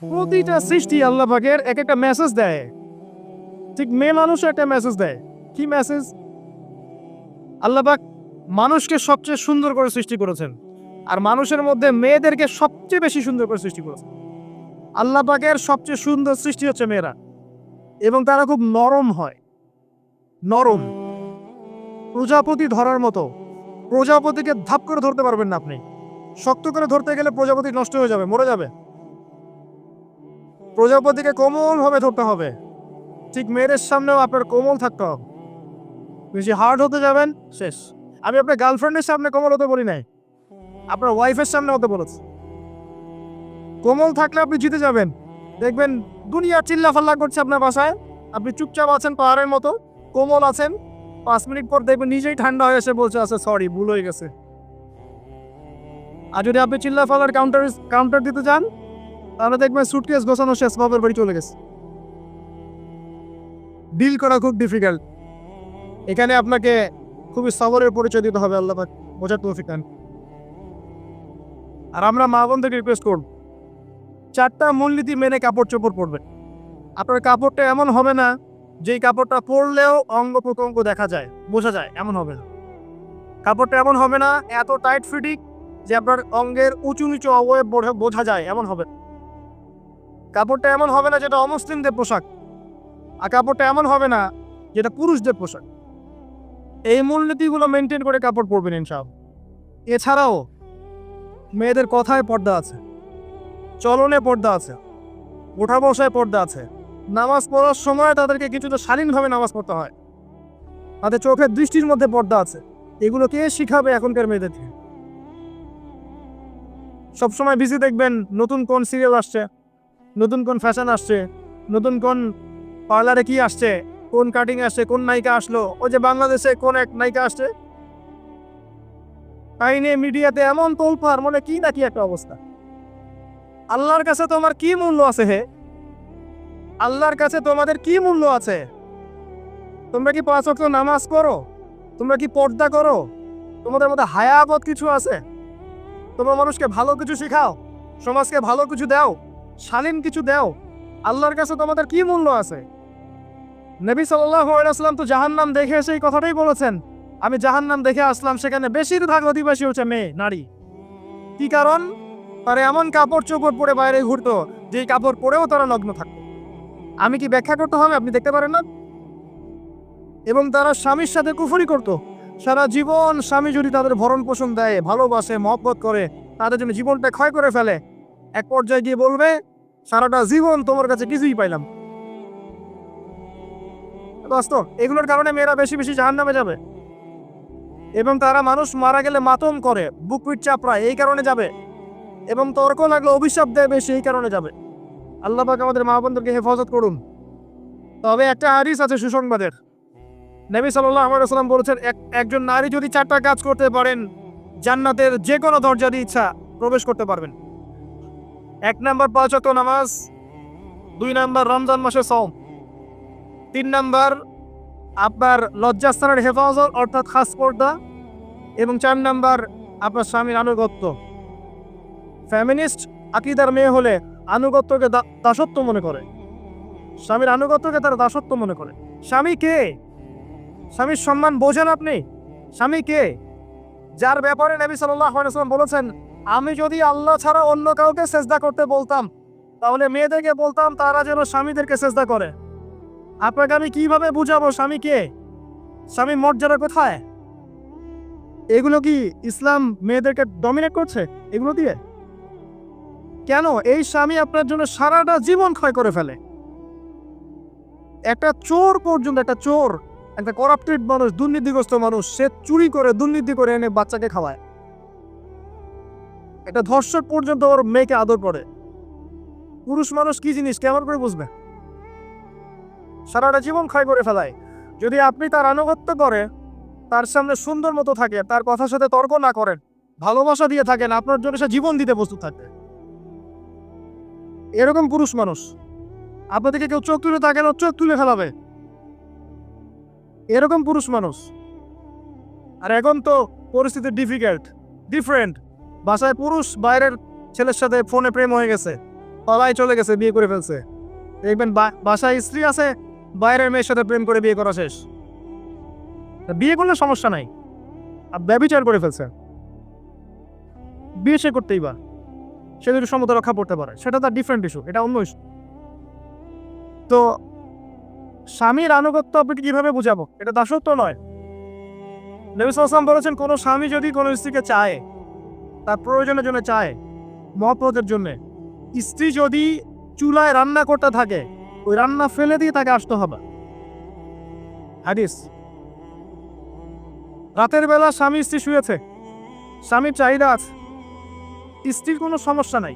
প্রতিটা সৃষ্টি আল্লাহ পাকের এক একটা মেসেজ দেয়। ঠিক মেয়ে মানুষও একটা মেসেজ দেয়। কি মেসেজ আল্লাহ পাক মানুষকে সবচেয়ে সুন্দর করে সৃষ্টি করেছেন। আর মানুষের মধ্যে মেয়েদেরকে সবচেয়ে বেশি সুন্দর করে সৃষ্টি করেছেন। আল্লাহ পাকের সবচেয়ে সুন্দর সৃষ্টি হচ্ছে মেয়েরা। এবং তারা খুব নরম হয়। নরম। প্রজাপতি ধরার মতো। প্রজাপতিকে ধাপ করে ধরতে পারবেন না আপনি। শক্ত করে ধরতে গেলে প্রজাপতি নষ্ট হয়ে যাবে, মরে যাবে। প্রজাপতিকে কোমলভাবে ধরতে হবে। ঠিক মেয়েদের সামনেও আপনার কোমল থাকতে হবে। বেশি হার্ড হতে যাবেন, শেষ। আমি আপনার গার্লফ্রেন্ডের সামনে কোমল হতে বলি নাই। আপনার ওয়াইফের সামনে হতে বলেছি। কোমল থাকলে আপনি জিতে যাবেন। দেখবেন দুনিয়া চিল্লা ফাল্লা করছে আপনার বাসায়। আপনি চুপচাপ আছেন পাহাড়ের মতো, কোমল আছেন। পাঁচ মিনিট পর দেখবেন নিজেই ঠান্ডা হয়ে এসে বলছে আচ্ছা সরি ভুল হয়ে গেছে। আর যদি আপনি চিল্লা ফালার কাউন্টার কাউন্টার দিতে যান তাহলে দেখবেন সুটকেস গোছানো শেষ বাবার বাড়ি চলে গেছে। ডিল করা খুব ডিফিকাল্ট এখানে আপনাকে খুবই সবরের পরিচয় দিতে হবে, আল্লাহ বোঝার তৌফিক দান। আর আমরা মা বোনদেরকে রিকোয়েস্ট করব, চারটা মূলনীতি মেনে কাপড় চোপড় পরবেন আপনার কাপড়টা এমন হবে না, যেই কাপড়টা পরলেও অঙ্গ প্রত্যঙ্গ দেখা যায়, বোঝা যায়, এমন হবে না। কাপড়টা এমন হবে না, এত টাইট ফিটিং যে আপনার অঙ্গের উঁচু নিচু অবয়ব বোঝা যায়, এমন হবে না। কাপড়টা এমন হবে না যেটা অমুসলিমদের পোশাক, আর কাপড়টা এমন হবে না যেটা পুরুষদের পোশাক। এই মূলনীতিগুলো মেনটেন করে কাপড় পরবেন ইনশাল এছাড়াও মেয়েদের কথায় পর্দা আছে, চলনে পর্দা আছে ওঠা বসায় পর্দা আছে। নামাজ পড়ার সময় তাদেরকে কিছুটা শালীনভাবে নামাজ পড়তে হয়। তাদের চোখের দৃষ্টির মধ্যে পর্দা আছে। এগুলো কে শিখাবে এখনকার মেয়েদেরকে সবসময় বিজি দেখবেন, নতুন কোন সিরিয়াল আসছে। নতুন কোন ফ্যাশন আসছে? নতুন কোন পার্লারে কি আসছে? কোন কাটিং আসছে? কোন নায়িকা আসলো? ওই যে বাংলাদেশে কোন এক নায়িকা আসছে? তাই নিয়ে মিডিয়াতে এমন তোলপার মনে কি না কি একটা অবস্থা। আল্লাহর কাছে তোমার কি মূল্য আছে হে? আল্লাহর কাছে তোমাদের কি মূল্য আছে? তোমরা কি পাঁচ ওয়াক্ত নামাজ করো তোমরা কি পর্দা করো? তোমাদের মধ্যে হায়াবত কিছু আছে? তোমরা মানুষকে ভালো কিছু শেখাও, সমাজকে ভালো কিছু দাও। শালীন কিছু দাও। আল্লাহর কাছে তোমাদের কি মূল্য আছে? নবী সাল্লাম তো জাহান্নাম দেখে এসে এই কথাটাই বলেছেন। আমি জাহান্নাম দেখে আসলাম, সেখানে বেশিরভাগ অধিবাসী হচ্ছে মেয়ে, নারী। কি কারণ? তারা এমন কাপড় চোপড় পরে বাইরে ঘুরতো, যেই কাপড় পরেও তারা নগ্ন থাকত। আমি কি ব্যাখ্যা করতে হবে, আপনি দেখতে পারেন না? এবং তারা স্বামীর সাথে কুফরি করত। সারা জীবন স্বামী যদি তাদের ভরণ পোষণ দেয়, ভালোবাসে, মহব্বত করে, তাদের জন্য জীবনটা ক্ষয় করে ফেলে, এক পর্যায়ে গিয়ে বলবে সারাটা জীবন তোমার কাছে কিছুই পাইলাম। বাস্তব এগুলোর কারণে মেয়েরা বেশি বেশি জাহান নামে যাবে। এবং তারা মানুষ মারা গেলে মাতম করে, বুক পিট চাপড়ায়, এই কারণে যাবে। এবং তর্ক লাগলে অভিশাপ দেয় বেশি, এই কারণে যাবে। আল্লাহ পাক আমাদের মা বোনদেরকে হেফাজত করুন। তবে একটা হাদিস আছে সুসংবাদের। নবী সাল্লাহ সাল্লাম বলেছেন, এক, একজন নারী যদি চারটা কাজ করতে পারেন, জান্নাতের যে কোনো দরজা দিয়ে ইচ্ছা প্রবেশ করতে পারবেন। এক নাম্বার পাঁচ ওয়াক্ত নামাজ, দুই নাম্বার রমজান মাসে সম তিন নাম্বার আপনার লজ্জাস্থানের হেফাজত, অর্থাৎ খাস পর্দা, এবং চার নাম্বার আপনার স্বামীর আনুগত্য। ফ্যামিনিস্ট আকিদার মেয়ে হলে আনুগত্যকে দাসত্ব মনে করে। স্বামীর আনুগত্যকে তারা দাসত্ব মনে করে। স্বামী কে? স্বামীর সম্মান বোঝেন আপনি। স্বামী কে? যার ব্যাপারে নবী ওয়াসাল্লাম বলেছেন আমি যদি আল্লাহ ছাড়া অন্য কাউকে সেজদা করতে বলতাম, তাহলে মেয়েদেরকে বলতাম তারা যেন স্বামীদেরকে সেজদা করে। আপনাকে আমি কীভাবে বুঝাবো স্বামী কে? স্বামী মর্যাদা কোথায়? এগুলো কি ইসলাম মেয়েদেরকে ডমিনেট করছে? এগুলো দিয়ে? কেন এই স্বামী আপনার জন্য সারাটা জীবন ক্ষয় করে ফেলে? একটা চোর পর্যন্ত, একটা চোর, একটা করাপ্টেড মানুষ, দুর্নীতিগ্রস্ত মানুষ, সে চুরি করে, দুর্নীতি করে এনে বাচ্চাকে খাওয়ায়। একটা ধর্ষক পর্যন্ত ওর মেয়েকে আদর করে। পুরুষ মানুষ কি জিনিস? কেমন করে বুঝবে? সারাটা জীবন ক্ষয় করে ফেলায়। যদি আপনি তার আনুগত্য করে তার সামনে সুন্দর মতো থাকে তার কথার সাথে তর্ক না করেন, ভালোবাসা দিয়ে থাকেন, আপনার জন্য সে জীবন দিতে প্রস্তুত থাকবে। এরকম পুরুষ মানুষ। আপনাদেরকে কেউ চোখ তুলে তাকেন ও চোখ তুলে ফেলাবে। এরকম পুরুষ মানুষ। আর এখন তো পরিস্থিতি ডিফিকাল্ট ডিফারেন্ট বাসায় পুরুষ, বাইরের ছেলের সাথে ফোনে প্রেম হয়ে গেছে। তলায় চলে গেছে, বিয়ে করে ফেলছে। দেখবেন বাসায় স্ত্রী আছে, বাইরের মেয়ের সাথে প্রেম করে বিয়ে করা শেষ। বিয়ে করলে সমস্যা নাই। আর ব্যবিচার করে ফেলছে। বিয়ে সে করতেই বা সে যদি সমতা রক্ষা করতে পারে, সেটা তার ডিফারেন্ট ইস্যু এটা অন্য ইস্যু তো স্বামীর আনুগত্য আপনাকে কীভাবে বুঝাবো? এটা দাসত্ব নয়। নবী সাল্লাম বলেছেন, কোনো স্বামী যদি কোনো স্ত্রীকে চায় তার প্রয়োজনের জন্য চায়, মহব্বতের জন্য। স্ত্রী যদি চুলায় রান্না করতে থাকে, ওই রান্না ফেলে দিয়ে তাকে আসতে হবে। হাদিস। রাতের বেলা স্বামী স্ত্রী শুয়েছে। স্বামীর চাহিদা আছে। স্ত্রীর কোনো সমস্যা নাই।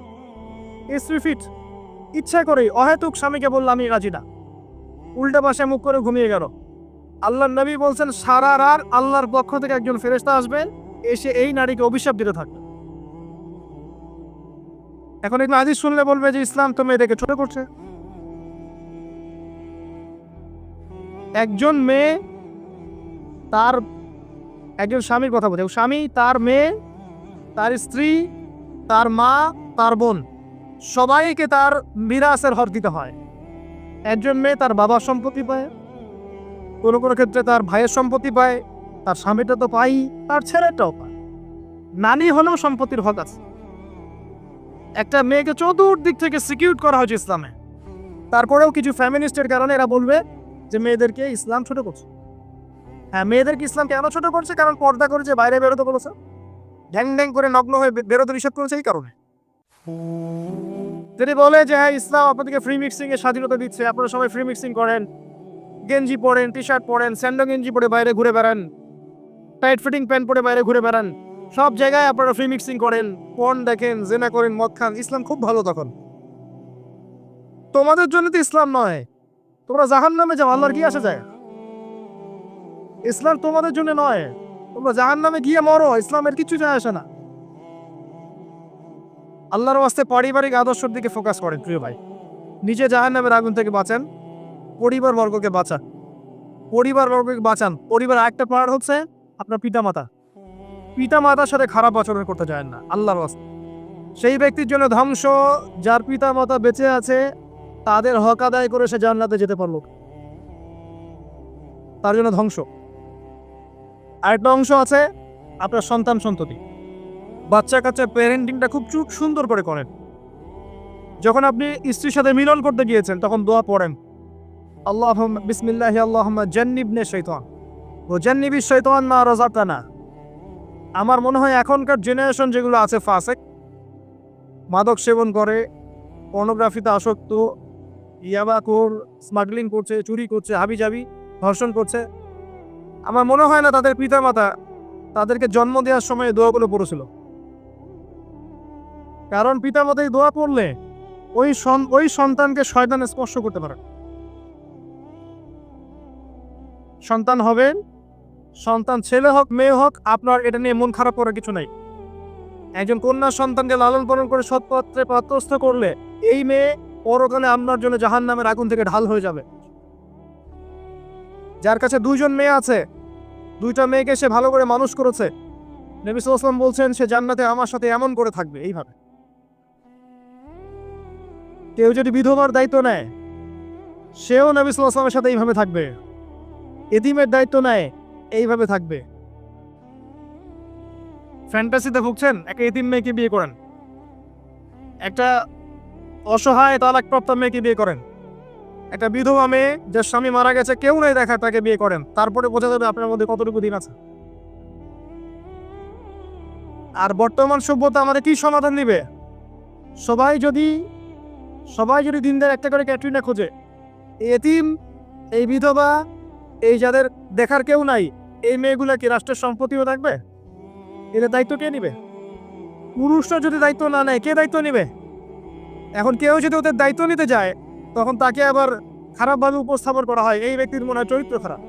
স্ত্রী ফিট ইচ্ছা করেই অহেতুক স্বামীকে বললাম আমি রাজি না। উল্টা পাশে মুখ করে ঘুমিয়ে গেল। আল্লাহ নবী বলছেন, সারা রাত আল্লাহর পক্ষ থেকে একজন ফেরেশতা আসবেন, এসে এই নারীকে অভিশাপ দিতে থাকবে। এখন এগুলো আদিস শুনলে বলবে যে ইসলাম তো মেয়েদেরকে ছোট করছে। একজন মেয়ে তার, একজন স্বামীর কথা বলছে। স্বামী, তার মেয়ে, তার স্ত্রী, তার মা, তার বোন, সবাইকে তার মিরাসের হর দিতে হয়। একজন মেয়ে তার বাবার সম্পত্তি পায়, কোনো কোনো ক্ষেত্রে তার ভাইয়ের সম্পত্তি পায়, তার স্বামীটা তো পাই তার ছেলেটাও পায়। নানি হলেও সম্পত্তির হক আছে। একটা মেয়েকে চতুর্দিক থেকে সিকিউর করা হয়েছে ইসলামে। তারপরেও কিছু ফ্যামিনিস্টের কারণে এরা বলবে যে মেয়েদেরকে ইসলাম ছোট করছে। হ্যাঁ মেয়েদেরকে ইসলাম কেন ছোট করছে কারণ পর্দা করে যে বাইরে বেরোতে বলেছে। ঢ্যাং ঢ্যাং করে নগ্ন হয়ে বেরোতে নিষেধ করেছে এই কারণে। যদি বলে যে হ্যাঁ ইসলাম আপনাদেরকে ফ্রি মিক্সিং এর স্বাধীনতা দিচ্ছে। আপনারা সবাই ফ্রি মিক্সিং করেন। গেঞ্জি পরেন টি শার্ট পরেন স্যান্ডো গেঞ্জি পরে বাইরে ঘুরে বেড়ান। টাইট ফিটিং প্যান্ট পরে বাইরে ঘুরে বেড়ান। সব জায়গায় আপনারা ফ্রি মিক্সিং করেন পর্ন দেখেন, জেনা করেন, মদ খান, ইসলাম খুব ভালো তখন। তোমাদের জন্য তো ইসলাম নয়। তোমরা জাহান নামে যাও, আল্লাহর কি আসে যায়। ইসলাম তোমাদের জন্য নয়। তোমরা জাহান নামে গিয়ে মরো, ইসলামের কিছু যায় আসে না। আল্লাহর ওয়াস্তে পারিবারিক আদর্শের দিকে ফোকাস করেন, প্রিয় ভাই। নিজে জাহান নামের আগুন থেকে বাঁচান পরিবার বর্গকে বাঁচান। পরিবার বর্গকে বাঁচান। পরিবার একটা পার্ট হচ্ছে আপনার পিতামাতা। পিতা মাতার সাথে খারাপ আচরণ করতে চায় না, আল্লাহর সেই ব্যক্তির জন্য ধ্বংস, যার পিতা মাতা বেঁচে আছে, তাদের হক আদায় করে সে জান্নাতে যেতে পারল। তার জন্য ধ্বংস। আরেকটা অংশ আছে, আপনার সন্তান সন্ততি। বাচ্চা কাচ্চা প্যারেন্টিংটা খুব চুপ সুন্দর করে করেন। যখন আপনি স্ত্রীর সাথে মিলন করতে গিয়েছেন, তখন দোয়া পড়েন। আল্লাহ বিসমিল্লাহ আল্লাহ জান্নিবনে শৈতান। ও জান্নিবি শৈতান না রাজাতানা আমার মনে হয় এখনকার জেনারেশন যেগুলো আছে ফাসেক মাদক সেবন করে পর্নোগ্রাফিতে আসক্ত ইয়াবাকোর স্মাগলিং করছে, চুরি করছে, হাবিজাবি, ধর্ষণ করছে। আমার মনে হয় না তাদের পিতামাতা তাদেরকে জন্ম দেওয়ার সময় দোয়াগুলো পড়েছিল। কারণ পিতামাতা এই দোয়া পড়লে ওই ওই সন্তানকে শয়তানে স্পর্শ করতে পারে সন্তান হবেন সন্তান ছেলে হোক, মেয়ে হোক, আপনার এটা নিয়ে মন খারাপ করার কিছু নাই। একজন কন্যা সন্তানকে লালন পালন করে সৎপত্রে পাত্রস্থ করলে এই মেয়ে পরকালে আপনার জন্য জাহান নামের আগুন থেকে ঢাল হয়ে যাবে। যার কাছে দুইজন মেয়ে আছে, দুইটা মেয়েকে সে ভালো করে মানুষ করেছে। নবী সাল্লাম বলছেন, সে জান্নাতে আমার সাথে এমন করে থাকবে। এইভাবে। কেউ যদি বিধবার দায়িত্ব নেয়, সেও নবী সাল্লামের সাথে এইভাবে থাকবে। এদিমের দায়িত্ব নেয় এইভাবে থাকবে। ফ্যান্টাসিতে ভুগছেন? একটা এতিম মেয়েকে বিয়ে করেন। একটা অসহায় তালাকপ্রাপ্ত মেয়েকে বিয়ে করেন। একটা বিধবা মেয়ে যার স্বামী মারা গেছে, কেউ নেই দেখা তাকে বিয়ে করেন। তারপরে বোঝা যাবে আপনার মধ্যে কতটুকু দিন আছে। আর বর্তমান সভ্যতা আমাদের কি সমাধান দিবে? সবাই যদি সবাই যদি দিনদের একটা করে ক্যাটরিনা খোঁজে। এতিম, এই বিধবা, এই যাদের দেখার কেউ নাই এই মেয়েগুলা কি রাষ্ট্রের সম্পত্তিও থাকবে এদের দায়িত্ব কে নিবে? পুরুষরা যদি দায়িত্ব না নেয়, কে দায়িত্ব নিবে? এখন কেউ যদি ওদের দায়িত্ব নিতে যায়, তখন তাকে আবার খারাপভাবে উপস্থাপন করা হয়। এই ব্যক্তির মনে হয় চরিত্র খারাপ।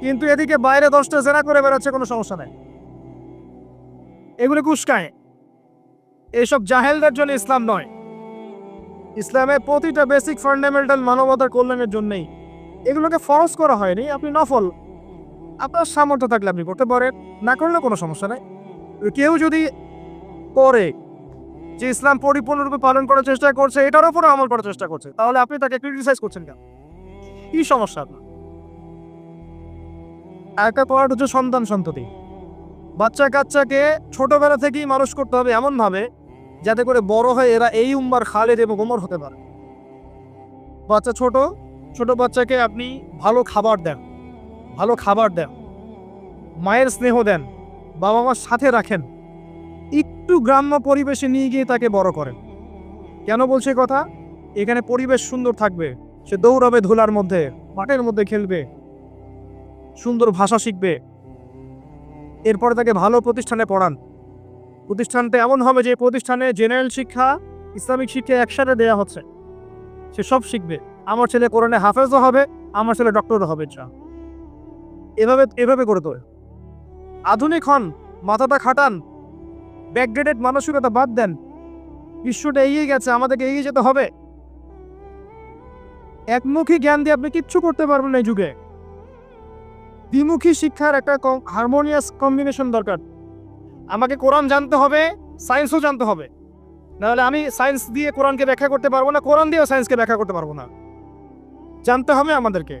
কিন্তু এদিকে বাইরে দশটা জেনা করে বেড়াচ্ছে, কোনো সমস্যা নাই। এগুলো কুস্কায়। এইসব জাহেলদের জন্য ইসলাম নয়। ইসলামে প্রতিটা বেসিক ফান্ডামেন্টাল মানবতার কল্যাণের জন্যই এগুলোকে ফরজ করা হয়নি, আপনি নফল। আপনার সামর্থ্য থাকলে আপনি করতে পারেন, না করলে কোনো সমস্যা নাই। কেউ যদি করে যে ইসলাম পরিপূর্ণরূপে পালন করার চেষ্টা করছে, এটার উপরে আমল করার চেষ্টা করছে, তাহলে আপনি তাকে ক্রিটিসাইজ করছেন কেন? কি সমস্যা আপনার? একটা পয়েন্ট হচ্ছে সন্তান সন্ততি। বাচ্চা কাচ্চাকে ছোটবেলা থেকেই মানুষ করতে হবে এমনভাবে, যাতে করে বড় হয়ে এরা এই উম্মার খালেদ এবং ওমর হতে পারে। বাচ্চা ছোট ছোট বাচ্চাকে আপনি ভালো খাবার দেন, ভালো খাবার দেন, মায়ের স্নেহ দেন বাবা মার সাথে রাখেন, একটু গ্রাম্য পরিবেশে নিয়ে গিয়ে তাকে বড় করেন। কেন বলছে কথা? এখানে পরিবেশ সুন্দর থাকবে, সে দৌড়াবে ধুলার মধ্যে, মাঠের মধ্যে খেলবে, সুন্দর ভাষা শিখবে। এরপরে তাকে ভালো প্রতিষ্ঠানে পড়ান। প্রতিষ্ঠানটা এমন হবে যে প্রতিষ্ঠানে জেনারেল শিক্ষা, ইসলামিক শিক্ষা একসাথে দেওয়া হচ্ছে। সে সব শিখবে। আমার ছেলে কোরআনে হাফেজও হবে, আমার ছেলে ডক্টরও হবে যা এভাবে এভাবে করে তোলে। আধুনিক হন, মাথাটা খাটান ব্যাকগ্রেডেড মানসিকতা বাদ দেন। বিশ্বটা এগিয়ে গেছে, আমাদেরকে এগিয়ে যেতে হবে। একমুখী জ্ঞান দিয়ে আপনি কিচ্ছু করতে পারবেন এই যুগে। দ্বিমুখী শিক্ষার একটা হারমোনিয়াস কম্বিনেশন দরকার। আমাকে কোরআন জানতে হবে সায়েন্সও জানতে হবে। নাহলে আমি সায়েন্স দিয়ে কোরআনকে ব্যাখ্যা করতে পারব না, কোরআন দিয়েও সায়েন্সকে ব্যাখ্যা করতে পারব না। জানতে হবে আমাদেরকে